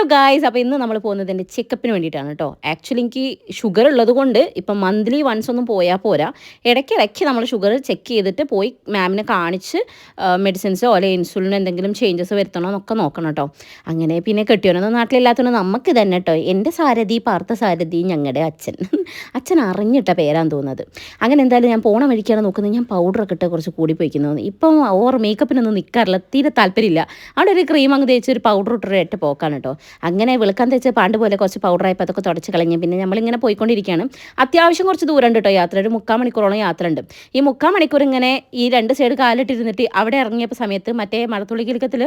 Hello guys അപ്പോൾ ഇന്ന് നമ്മൾ പോകുന്നത് എന്റെ ചെക്കപ്പിന് വേണ്ടിയിട്ടാണ് കേട്ടോ ആക്ച്വലി എനിക്ക് ഷുഗർ ഉള്ളത് കൊണ്ട് ഇപ്പം മന്ത്ലി വൺസ് ഒന്നും പോയാൽ പോരാ. ഇടയ്ക്കിടയ്ക്ക് നമ്മൾ ഷുഗർ ചെക്ക് ചെയ്തിട്ട് പോയി മാമിനെ കാണിച്ച് മെഡിസിൻസോ അല്ലെ ഇൻസുലിനോ എന്തെങ്കിലും ചേഞ്ചസ് വരുത്തണോ എന്നൊക്കെ നോക്കണം കേട്ടോ അങ്ങനെ പിന്നെ കെട്ടിയോനൊന്നും നാട്ടിലില്ലാത്തതുകൊണ്ട് നമുക്ക് തന്നെ കേട്ടോ എന്റെ സാരഥി പാർത്ഥ സാരഥി ഞങ്ങളുടെ അച്ഛൻ. അച്ഛൻ അറിഞ്ഞിട്ട പേരാൻ തോന്നുന്നത്. അങ്ങനെ എന്തായാലും ഞാൻ പോണ വഴിക്കാണ് നോക്കുന്നത്. ഞാൻ പൗഡറൊക്കെ ഇട്ട് കുറച്ച് കൂടി പോയിക്കുന്നു. ഇപ്പം ഓവർ മേക്കപ്പിനൊന്നും നിൽക്കാറില്ല തീരെ താല്പര്യമില്ല. അവിടെ ഒരു ക്രീം അങ്ങ് തേച്ച് ഒരു പൗഡർ ഇട്ടൊരു ഏറ്റ പോക്കാണ് കേട്ടോ അങ്ങനെ വെളുക്കാൻ തേച്ച് പാണ്ട് പോലെ കുറച്ച് പൗഡറായപ്പോൾ അതൊക്കെ തുടച്ച് കളഞ്ഞ്. പിന്നെ നമ്മളിങ്ങനെ പോയിക്കൊണ്ടിരിക്കുകയാണ്. അത്യാവശ്യം കുറച്ച് ദൂരം ഉണ്ട് കേട്ടോ യാത്ര. ഒരു മുക്കാൽ മണിക്കൂറോളം യാത്ര ഉണ്ട് ഈ മുക്കാൽ മണിക്കൂർ ഇങ്ങനെ ഈ രണ്ട് സൈഡ് കാലിട്ടിരുന്നിട്ട് അവിടെ ഇറങ്ങിയപ്പോൾ സമയത്ത് മറ്റേ മഴത്തുള്ളി കിലുക്കത്തിൽ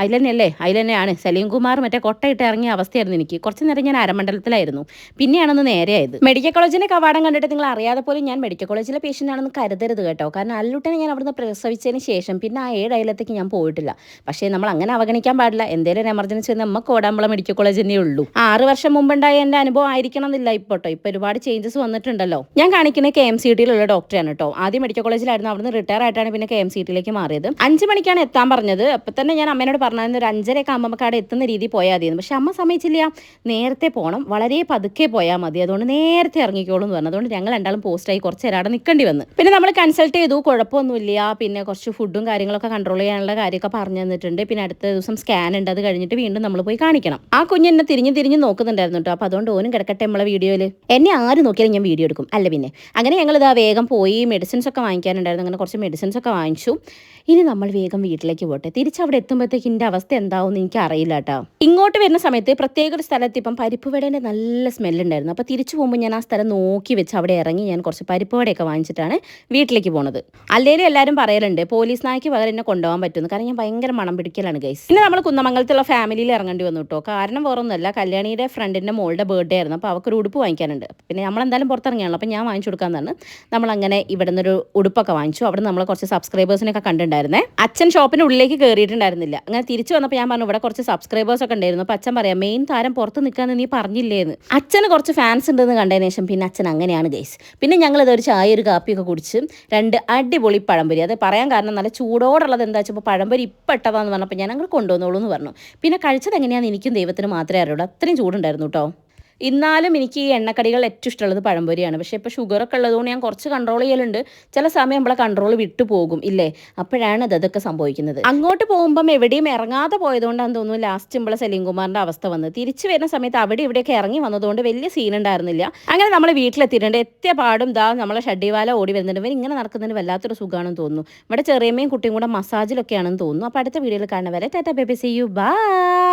അതിൽ തന്നെയല്ലേ അതിൽ തന്നെയാണ് സലീം കുമാർ മറ്റേ കൊട്ടയിട്ട് ഇറങ്ങിയ അവസ്ഥയായിരുന്നു എനിക്ക്. കുറച്ച് നേരം ഞാൻ അരമണ്ഡലത്തിലായിരുന്നു. പിന്നെയാണെന്ന് നേരെയായത്. മെഡിക്കൽ കോളേജിന്റെ കവാടം കണ്ടിട്ട് നിങ്ങൾ അറിയാതെ പോലും ഞാൻ മെഡിക്കൽ കോളേജിലെ പേഷ്യന്റ് ആണെന്ന് കരുതരുത് കേട്ടോ. കാരണം അല്ലുട്ടനെ ഞാൻ അവിടുന്ന് പ്രസവിച്ചതിന് ശേഷം പിന്നെ ആ ഏഴ് അയലത്തേക്ക് ഞാൻ പോയിട്ടില്ല. പക്ഷേ നമ്മൾ അങ്ങനെ അവഗണിക്കാൻ പാടില്ല. എന്തെങ്കിലും ഒരു എമർജൻസി നമുക്ക് ഓടാമ്പള മെഡിക്കൽ കോളേജ് തന്നെ ഉള്ളൂ. ആറ് വർഷം മുമ്പുണ്ടായ എന്റെ അനുഭവം ആയിരിക്കണം എന്നില്ല ഇപ്പോട്ടോ. ഇപ്പൊ ഒരുപാട് ചേഞ്ചസ് വന്നിട്ടുണ്ടല്ലോ. ഞാൻ കാണിക്കുന്ന കെ എം സി ടിയിലുള്ള ഡോക്ടറാണ് കേട്ടോ. ആദ്യം മെഡിക്കൽ കോളേജിലായിരുന്നു അവിടുന്ന് റിട്ടയർ ആയിട്ടാണ് പിന്നെ കെ എം സി ടിയിലേക്ക് മാറിയത്. അഞ്ച് മണിക്കാണ് എത്താൻ പറഞ്ഞത്. അപ്പം തന്നെ ഞാൻ അമ്മേനോട് പറഞ്ഞായിരുന്നു ഒരു അഞ്ചരയൊക്കെ നമുക്ക് അവിടെ എത്തുന്ന രീതി പോയാൽ മതിയെന്ന്. പക്ഷെ അമ്മ സമ്മതിച്ചില്ല. നേരത്തെ പോകണം വളരെ പതുക്കെ പോയാൽ മതി. അതുകൊണ്ട് നേരത്തെ ഇറങ്ങിക്കോളും എന്ന് പറഞ്ഞു. അതുകൊണ്ട് ഞങ്ങൾ രണ്ടാളും പോസ്റ്റായി കുറച്ച് നേരം നിൽക്കേണ്ടി വന്നു. പിന്നെ നമ്മൾ കൺസൾട്ട് ചെയ്തു. കുഴപ്പമൊന്നുമില്ല. പിന്നെ കുറച്ച് ഫുഡും കാര്യങ്ങളൊക്കെ കൺട്രോൾ ചെയ്യാനുള്ള കാര്യമൊക്കെ പറഞ്ഞു തന്നിട്ടുണ്ട്. പിന്നെ അടുത്ത ദിവസം സ്കാൻ ഉണ്ട്. അത് കഴിഞ്ഞിട്ട് വീണ്ടും നമ്മൾ പോയി കാണിക്കണം. ആ കുഞ്ഞ് എന്നെ തിരിഞ്ഞ് തിരിഞ്ഞ് നോക്കുന്നുണ്ടായിരുന്നു കേട്ടോ. അപ്പോൾ അതുകൊണ്ട് ഓനും കിടക്കട്ടെ നമ്മളെ വീഡിയോയിൽ എന്നെ ആര് നോക്കിയാലും ഞാൻ വീഡിയോ എടുക്കും. അല്ല പിന്നെ. അങ്ങനെ ഞങ്ങൾ ഇതാ വേഗം പോയി മെഡിസിൻസ് ഒക്കെ വാങ്ങിക്കാനുണ്ടായിരുന്നു. അങ്ങനെ കുറച്ച് മെഡിസിൻസ് ഒക്കെ വാങ്ങിച്ചു. ഇനി നമ്മൾ വേഗം വീട്ടിലേക്ക് പോട്ടെ. തിരിച്ചവിടെ എത്തുമ്പോഴത്തേക്ക് എന്റെ അവസ്ഥ എന്താവും എനിക്ക് അറിയില്ല കേട്ടോ. ഇങ്ങോട്ട് വരുന്ന സമയത്ത് പ്രത്യേക ഒരു സ്ഥലത്ത് ഇപ്പം പരിപ്പ് വടേന്റെ നല്ല സ്മെല്ലുണ്ടായിരുന്നു അപ്പോൾ തിരിച്ചു പോകുമ്പോൾ ഞാൻ ആ സ്ഥലം നോക്കി വെച്ച് അവിടെ ഇറങ്ങി ഞാൻ കുറച്ച് പരിപ്പ് വടയൊക്കെ വാങ്ങിച്ചിട്ടാണ് വീട്ടിലേക്ക് പോണത്. അല്ലേലും എല്ലാവരും പറയലുണ്ട് പോലീസ് നായ്ക്ക് പകരം എന്നെ കൊണ്ടുപോകാൻ പറ്റുന്നു കാരണം ഞാൻ ഭയങ്കര മണം പിടിക്കലാണ് ഗൈസ് പിന്നെ നമ്മൾ കുന്നമംഗലത്തുള്ള ഫാമിലിയിൽ ഇറങ്ങേണ്ടി വന്നു കേട്ടോ. കാരണം വേറൊന്നുമല്ല. കല്യാണിയുടെ ഫ്രണ്ടിന്റെ മോളുടെ ബർത്ത്ഡേ ആയിരുന്നു. അപ്പോൾ അവർക്കൊരു ഉടുപ്പ് വാങ്ങിക്കാനുണ്ട്. പിന്നെ നമ്മളെന്തായാലും പുറത്തിറങ്ങിയാണല്ലോ. അപ്പോൾ ഞാൻ വാങ്ങിച്ചു കൊടുക്കാമെന്നാണ്. നമ്മളങ്ങനെ ഇവിടെ നിന്നൊരു ഉടുപ്പൊക്കെ വാങ്ങിച്ചു. അവിടെ നമ്മൾ കുറച്ച് സബ്സ്ക്രൈബേഴ്സിനൊക്കെ കണ്ടിട്ടുണ്ടായിരുന്നേ. അച്ഛൻ ഷോപ്പിന്റെ ഉള്ളിലേക്ക് കയറിയിട്ടുണ്ടായിരുന്നില്ല അങ്ങനെ തിരിച്ചു വന്നപ്പോൾ ഞാൻ പറഞ്ഞു ഇവിടെ കുറച്ച് സബ്സ്ക്രൈബേഴ്സ് ഒക്കെ ഉണ്ടായിരുന്നു. അപ്പോൾ അച്ഛൻ പറയാം മെയിൻ താരം പുറത്ത് നിൽക്കാമെന്ന് നീ പറഞ്ഞില്ലേന്ന്. അച്ഛന് കുറച്ച് ഫാൻസ് ഉണ്ടെന്ന് കണ്ടതിന് ശേഷം പിന്നെ അച്ഛൻ അങ്ങനെയാണ് ഗൈസ് പിന്നെ ഞങ്ങൾ ഇതൊരു ചായ ഒരു കാപ്പിയൊക്കെ കുടിച്ച് രണ്ട് അടിപൊളി പഴംപൊരി. അത് പറയാൻ കാരണം നല്ല ചൂടോടുള്ളത് എന്താ വെച്ചപ്പോൾ പഴംപൊരി ഇപ്പം ഇട്ടതാന്ന് പറഞ്ഞപ്പോൾ ഞാൻ അങ്ങനെ കൊണ്ടുവന്നോളൂ എന്ന് പറഞ്ഞു. പിന്നെ കഴിച്ചത് എങ്ങനെയാണെന്ന് എനിക്കും ദൈവത്തിന് മാത്രമേ അറിയുള്ളൂ. അത്രയും ചൂടുണ്ടായിരുന്നു കേട്ടോ. ഇന്നാലും എനിക്ക് ഈ എണ്ണക്കടികൾ ഏറ്റവും ഇഷ്ടമുള്ളത് പഴംപൊരിയാണ്. പക്ഷേ ഇപ്പോൾ ഷുഗറൊക്കെ ഉള്ളതുകൊണ്ട് ഞാൻ കുറച്ച് കൺട്രോൾ ചെയ്യലുണ്ട്. ചില സമയം നമ്മളെ കൺട്രോൾ വിട്ടു പോകും ഇല്ലേ? അപ്പോഴാണ് അത് അതൊക്കെ സംഭവിക്കുന്നത്. അങ്ങോട്ട് പോകുമ്പം എവിടെയും ഇറങ്ങാതെ പോയതുകൊണ്ടാണ് തോന്നുന്നു ലാസ്റ്റ് നമ്മളെ സലീം കുമാറിന്റെ അവസ്ഥ വന്നത്. തിരിച്ചു വരുന്ന സമയത്ത് അവിടെ ഇവിടെയൊക്കെ ഇറങ്ങി വന്നതുകൊണ്ട് വലിയ സീൻ ഉണ്ടായിരുന്നില്ല. അങ്ങനെ നമ്മൾ വീട്ടിലെത്തിയിട്ടുണ്ട്. എത്തിയ പാടും ദാ നമ്മളെ ഷഡ്ഡിവാല ഓടി വരുന്നുണ്ട്. ഇവർ ഇങ്ങനെ നടക്കുന്നതിന് വല്ലാത്തൊരു സുഖമാണെന്ന് തോന്നുന്നു. ഇവിടെ ചെറിയമ്മയും കുട്ടിയും കൂടെ മസാജിലൊക്കെയാണെന്ന് തോന്നുന്നു. അപ്പോൾ അടുത്ത വീഡിയോയിൽ കാണുന്നവരെ tata baby see you. Bye!